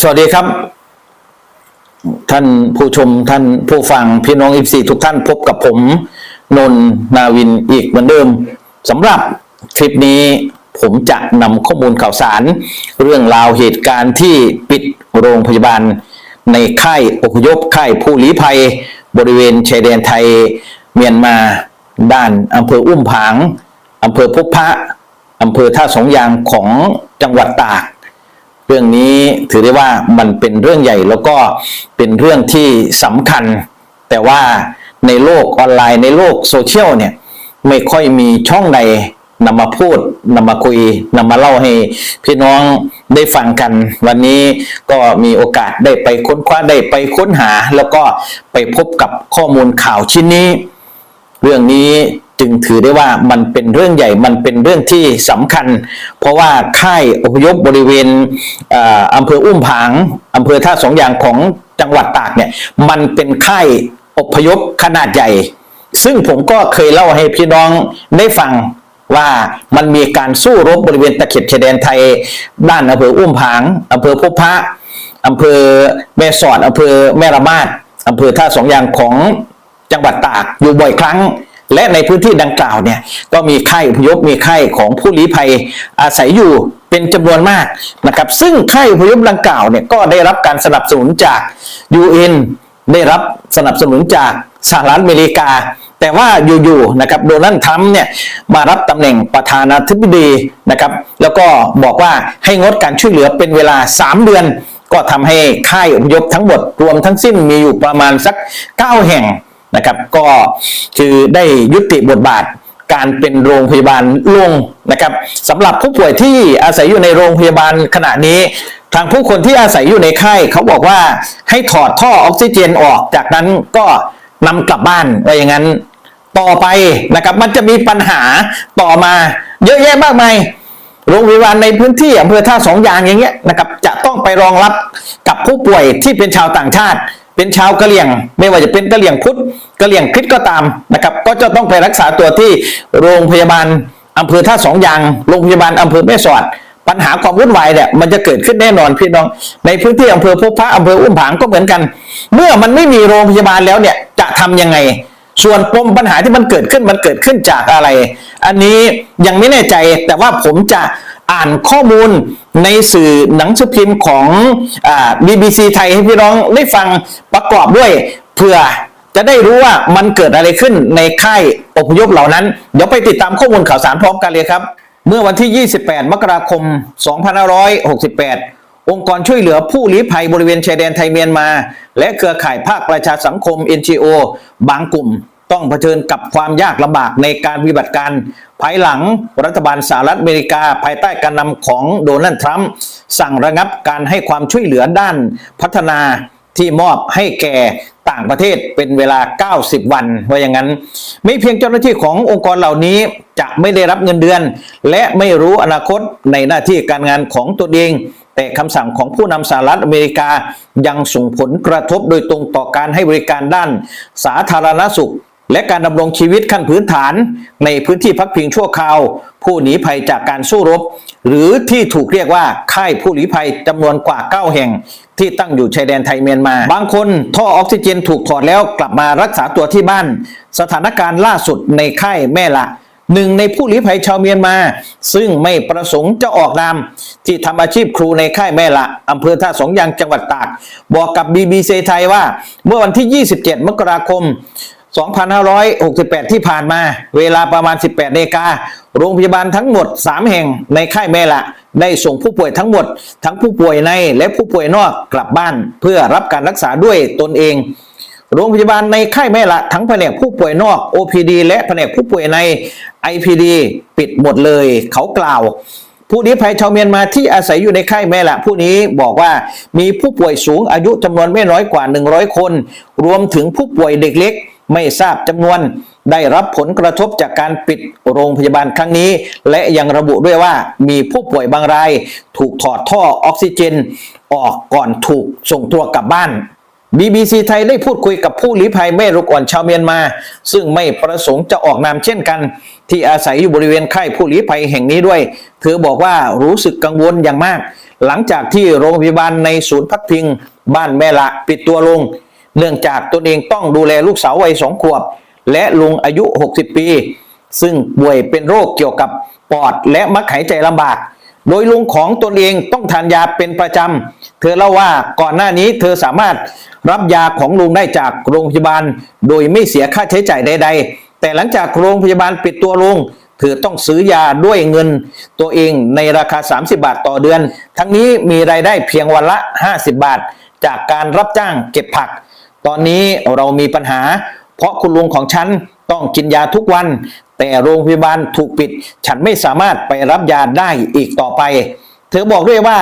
สวัสดีครับ ท่านผู้ชมท่านผู้ฟังพี่น้องอิฟซีทุกท่านพบกับผมนนทนาวินอีกเหมือนเดิมสำหรับคลิปนี้ผมจะนำข้อมูลข่าวสาร เรื่องราวเหตุการณ์ที่ปิดโรงพยาบาล ในค่ายอพยพค่ายผู้ลี้ภัย บริเวณชายแดนไทยเมียนมาด้านอำเภออุ้มผางอำเภอพบพระอำเภอท่าสองยางของจังหวัดตาก เรื่องนี้ถือได้ว่ามันเป็นเรื่องใหญ่แล้วก็เป็นเรื่องที่สำคัญ แต่ว่าในโลกออนไลน์ในโลกโซเชียลเนี่ยไม่ค่อยมีช่องใดนำมาพูดนำมาคุยนำมาเล่าให้พี่น้องได้ฟังกัน วันนี้ก็มีโอกาสได้ไปค้นคว้าได้ไปค้นหา แล้วก็ไปพบกับข้อมูลข่าวชิ้นนี้ เรื่องนี้ จึงถือได้ว่ามันเป็นเรื่องใหญ่มันเป็นเรื่องที่สำคัญ เพราะว่าค่ายอพยพบริเวณอ่ออำเภออุ้มผางอำเภอท่าสองยางของจังหวัดตากเนี่ยมันเป็นค่ายอพยพขนาดใหญ่ ซึ่งผมก็เคยเล่าให้พี่น้องได้ฟังว่ามันมีการสู้รบบริเวณตะเข็บชายแดนไทย ด้านอำเภออุ้มผางอำเภอพบพระอำเภอแม่สอดอำเภอแม่ระมาดอำเภอท่าสองยางของจังหวัดตากอยู่บ่อยครั้ง และในพื้นที่ดังกล่าวเนี่ยก็มีค่ายอพยพมีค่ายของผู้ลี้ภัยอาศัยอยู่เป็นจำนวนมากนะครับซึ่งค่ายอพยพดังกล่าวเนี่ยก็ได้รับการสนับสนุนจาก UN ได้รับสนับสนุนจากสหรัฐอเมริกา แต่ว่าอยู่ๆนะครับโดนัลด์ทรัมป์เนี่ยมารับตำแหน่งประธานาธิบดีนะครับแล้วก็บอกว่าให้งดการช่วยเหลือเป็นเวลา 3 เดือน ก็ทำให้ค่ายอพยพทั้งหมดรวมทั้งสิ้นมีอยู่ประมาณสัก 9 แห่ง นะครับ ก็คือได้ยุติบทบาทการเป็นโรงพยาบาลลงนะครับสำหรับผู้ป่วยที่อาศัยอยู่ในโรงพยาบาลขณะนี้ทางผู้คนที่อาศัยอยู่ในค่ายเขาบอกว่าให้ถอดท่อออกซิเจนออก จากนั้นก็นำกลับบ้านว่าอย่างนั้น ต่อไปนะครับมันจะมีปัญหาต่อมา เยอะแยะมากมายโรงพยาบาลในพื้นที่อำเภอท่าสองยางอย่างเงี้ยนะครับจะต้องไปรองรับกับผู้ป่วยที่เป็นชาวต่างชาติ เป็นชาวกะเหรี่ยง ไม่ว่าจะเป็นกะเหรี่ยงพุทธกะเหรี่ยงคริสก็ตามนะครับ ก็จะต้องไปรักษาตัวที่โรงพยาบาลอำเภอท่าสองยางโรงพยาบาลอำเภอแม่สอด ปัญหาความวุ่นวายเนี่ยมันจะเกิดขึ้นแน่นอนพี่น้อง ในพื้นที่อำเภอพบพระอำเภออุ้มผางก็เหมือนกัน เมื่อมันไม่มีโรงพยาบาลแล้วเนี่ยจะทำยังไง ส่วนปมปัญหาที่มันเกิดขึ้นมันเกิดขึ้นจากอะไร อันนี้ยังไม่แน่ใจแต่ว่าผมจะ อ่านข้อมูลในสื่อหนังสือพิมพ์ของอ BBC ไทยให้พี่น้องได้ฟังประกอบด้วยเพื่อจะได้รู้ว่ามันเกิดอะไรขึ้นในค่ายอพยพเหล่านั้น เดี๋ยวไปติดตามข้อมูลข่าวสารพร้อมกันเลยครับ เมื่อวันที่ 28 มกราคม 2568 องค์กรช่วยเหลือผู้ลี้ภัยบริเวณชายแดนไทยเมียนมา และเครือข่ายภาคประชาสังคม NGO บางกลุ่ม ต้องเผชิญกับความยากลำบากในการปฏิบัติการ ภายหลังรัฐบาลสหรัฐอเมริกาภายใต้การนำของโดนัลด์ทรัมป์สั่งระงับการให้ความช่วยเหลือด้านพัฒนาที่มอบให้แก่ต่างประเทศเป็นเวลา 90 วันว่าอย่างนั้น ไม่เพียงเจ้าหน้าที่ขององค์กรเหล่านี้จะไม่ได้รับเงินเดือน และไม่รู้อนาคตในหน้าที่การงานของตนเอง แต่คำสั่งของผู้นำสหรัฐอเมริกายังส่งผลกระทบโดยตรงต่อการให้บริการด้านสาธารณสุข และการดำรงชีวิตขั้นพื้นฐานในพื้นที่พักพิงชั่วคราว ผู้หนีภัยจากการสู้รบ หรือที่ถูกเรียกว่าค่ายผู้หนีภัยจำนวนกว่า 9 แห่ง ที่ตั้งอยู่ชายแดนไทยเมียนมา บางคนท่อออกซิเจนถูกถอดแล้วกลับมารักษาตัวที่บ้าน สถานการณ์ล่าสุดในค่ายแม่ละหนึ่งในผู้ลี้ภัยชาวเมียนมา ซึ่งไม่ประสงค์จะออกนาม ที่ทำอาชีพครูในค่ายแม่ละอำเภอท่าสองยางจังหวัดตาก บอกกับ BBC ไทยว่า เมื่อวันที่ 27 มกราคม 2568 ที่ผ่านมา เวลาประมาณ 18นาฬิกาโรงพยาบาลทั้งหมด 3 แห่งในค่ายแม่ละ ได้ส่งผู้ป่วยทั้งหมด ทั้งผู้ป่วยในและผู้ป่วยนอกกลับบ้าน เพื่อรับการรักษาด้วยตนเอง โรงพยาบาลในค่ายแม่ละ ทั้งแผนกผู้ป่วยนอก OPD และแผนกผู้ป่วยใน IPD ปิดหมดเลย เขากล่าวผู้ลี้ภัยชาวเมียนมาที่อาศัยอยู่ในค่ายแม่ละผู้นี้บอกว่ามีผู้ป่วยสูงอายุจำนวนไม่น้อยกว่า 100 คน รวมถึงผู้ป่วยเด็กเล็ก ไม่ทราบจำนวน ได้รับผลกระทบจากการปิดโรงพยาบาลครั้งนี้ และยังระบุด้วยว่ามีผู้ป่วยบางราย ถูกถอดท่อออกซิเจน ออกก่อนถูกส่งตัวกลับบ้าน BBC ไทยได้พูดคุยกับผู้ลี้ภัยแม่ลูกอ่อนชาวเมียนมา ซึ่งไม่ประสงค์จะออกนามเช่นกัน ที่อาศัยอยู่บริเวณค่ายผู้ลี้ภัยแห่งนี้ด้วย เธอบอกว่ารู้สึกกังวลอย่างมาก หลังจากที่โรงพยาบาลในศูนย์พักพิง บ้านแม่ละปิดตัวลง เนื่องจากตนเองต้องดูแลลูกสาววัยสองขวบ และลุงอายุ 60 ปี ซึ่งป่วยเป็นโรคเกี่ยวกับปอดและมักหายใจลำบาก โดยลุงของตนเองต้องทานยาเป็นประจำ เธอเล่าว่าก่อนหน้านี้เธอสามารถรับยาของลุงได้จากโรงพยาบาล โดยไม่เสียค่าใช้จ่ายใด ๆ แต่หลังจากโรงพยาบาลปิดตัวลงเธอต้องซื้อยาด้วยเงิน ตัวเองในราคา 30 บาทต่อเดือน ทั้งนี้มีรายได้เพียงวันละ 50 บาท จากการรับจ้างเก็บผัก ตอนนี้เรามีปัญหา เพราะคุณลุงของฉันต้องกินยาทุกวัน แต่โรงพยาบาลถูกปิด ฉันไม่สามารถไปรับยาได้อีกต่อไป เธอบอกด้วยว่า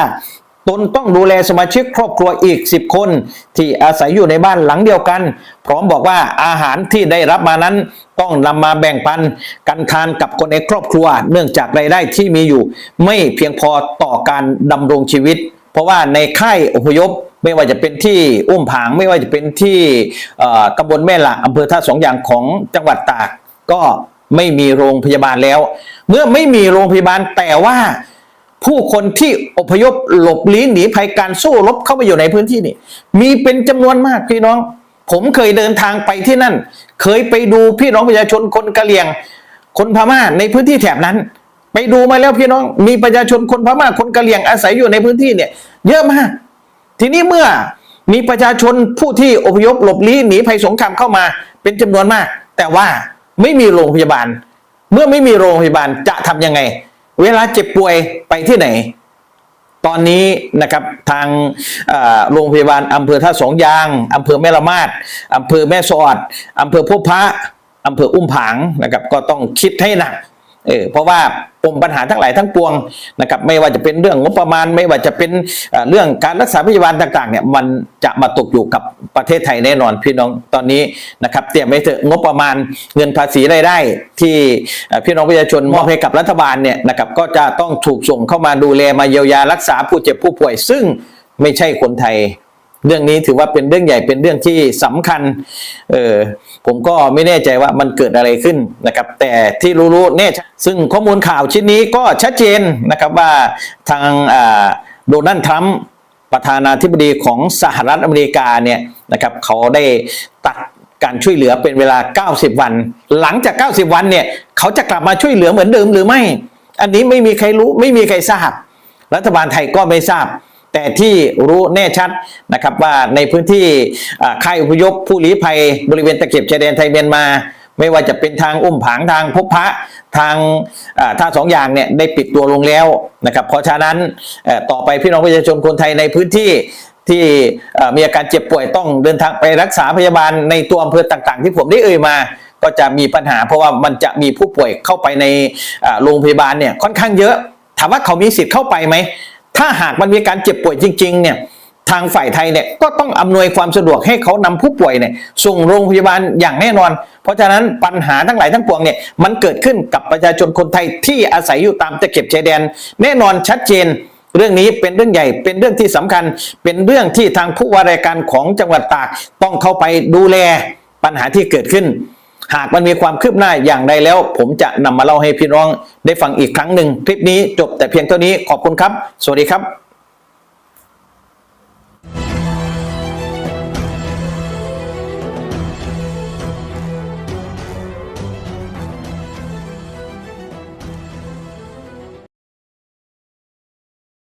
ตนต้องดูแลสมาชิกครอบครัวอีก 10 คน ที่อาศัยอยู่ในบ้านหลังเดียวกัน พร้อมบอกว่าอาหารที่ได้รับมานั้น ต้องนำมาแบ่งปันกันทานกับคนในครอบครัว เนื่องจากรายได้ที่มีอยู่ ไม่เพียงพอต่อการดำรงชีวิต เพราะว่าในค่ายอพยพไม่ว่าจะเป็นที่อุ้มผางไม่ว่าจะเป็นที่ตำบลแม่ละอำเภอท่าสองอย่างของจังหวัดตาก ก็ไม่มีโรงพยาบาลแล้ว เมื่อไม่มีโรงพยาบาลแต่ว่าผู้คนที่อพยพหลบลี้หนีภัยการสู้รบเข้ามาอยู่ในพื้นที่นี่ มีเป็นจำนวนมากพี่น้อง ผมเคยเดินทางไปที่นั่น เคยไปดูพี่น้องประชาชนคนกะเหรี่ยง คนพม่าในพื้นที่แถบนั้น ไปดูมาแล้วพี่น้อง มีประชาชนคนพม่าคนกะเหรี่ยงอาศัยอยู่ในพื้นที่เนี่ย เยอะมาก ทีนี้เมื่อมีประชาชนผู้ที่อพยพหลบลี้หนีภัยสงครามเข้ามาเป็นจำนวนมาก แต่ว่าไม่มีโรงพยาบาล เมื่อไม่มีโรงพยาบาลจะทำยังไง เวลาเจ็บป่วยไปที่ไหน ตอนนี้นะครับทางโรงพยาบาลอำเภอท่าสองยางอำเภอแม่ละมาดอำเภอแม่สอดอำเภอพบพระอำเภออุ้มผางนะครับก็ต้องคิดให้หนัก เออเพราะว่าปมปัญหาทั้งหลายทั้งปวงนะครับไม่ว่าจะเป็นเรื่องงบประมาณ ไม่ว่าจะเป็นเรื่องการรักษาพยาบาลต่างๆเนี่ยมันจะมาตกอยู่กับประเทศไทยแน่นอนพี่น้องตอนนี้นะครับเตรียมไว้เถอะงบประมาณเงินภาษีรายได้ ที่พี่น้องประชาชนมอบให้กับรัฐบาลเนี่ยนะครับก็จะต้องถูกส่งเข้ามาดูแลมาเยียวยารักษาผู้เจ็บผู้ป่วย ซึ่งไม่ใช่คนไทย เรื่องนี้ถือว่าเป็นเรื่องใหญ่เป็นเรื่องที่สำคัญเออผมก็ไม่แน่ใจว่ามันเกิดอะไรขึ้นนะครับ แต่ที่รู้ๆแน่ชัดซึ่งข้อมูลข่าวชิ้นนี้ก็ชัดเจนนะครับว่าทางอ่าโดนัลด์ทรัมป์ประธานาธิบดีของสหรัฐอเมริกาเนี่ยนะครับเขาได้ตัดการช่วยเหลือเป็นเวลา 90 วัน หลังจาก 90 วันเนี่ยเขาจะกลับมาช่วยเหลือเหมือนเดิมหรือไม่ อันนี้ไม่มีใครรู้ไม่มีใครทราบ รัฐบาลไทยก็ไม่ทราบ แต่ที่รู้แน่ชัดนะครับว่าในพื้นที่ค่ายอพยพผู้ลี้ภัยบริเวณตะเข็บชายแดนไทยเมียนมา ไม่ว่าจะเป็นทางอุ้มผางทางพบพระทางท่าสองอย่างเนี่ยได้ปิดตัวลงแล้วนะครับเพราะฉะนั้นต่อไปพี่น้องประชาชนคนไทยในพื้นที่ที่มีอาการเจ็บป่วยต้องเดินทางไปรักษาพยาบาลในตัวอำเภอต่างๆ ที่ผมได้เอ่ยมา ก็จะมีปัญหาเพราะว่ามันจะมีผู้ป่วยเข้าไปในโรงพยาบาลเนี่ยค่อนข้างเยอะ ถามว่าเขามีสิทธิ์เข้าไปไหม ถ้าหากมันมีการเจ็บป่วยจริง ๆ เนี่ยทางฝ่ายไทยเนี่ยก็ต้องอำนวยความสะดวกให้เขานำผู้ป่วยเนี่ยส่งโรงพยาบาลอย่างแน่นอน เพราะฉะนั้นปัญหาทั้งหลายทั้งปวงเนี่ยมันเกิดขึ้นกับประชาชนคนไทยที่อาศัยอยู่ตามตะเข็บชายแดน แน่นอนชัดเจน เรื่องนี้เป็นเรื่องใหญ่เป็นเรื่องที่สำคัญ เป็นเรื่องที่ทางผู้ว่าราชการของจังหวัดตากต้องเข้าไปดูแลปัญหาที่เกิดขึ้น หากมันมีความคืบหน้าอย่างใดแล้ว ผมจะนำมาเล่าให้พี่น้องได้ฟังอีกครั้งหนึ่งคลิปนี้จบแต่เพียงเท่านี้ขอบคุณครับ สวัสดีครับ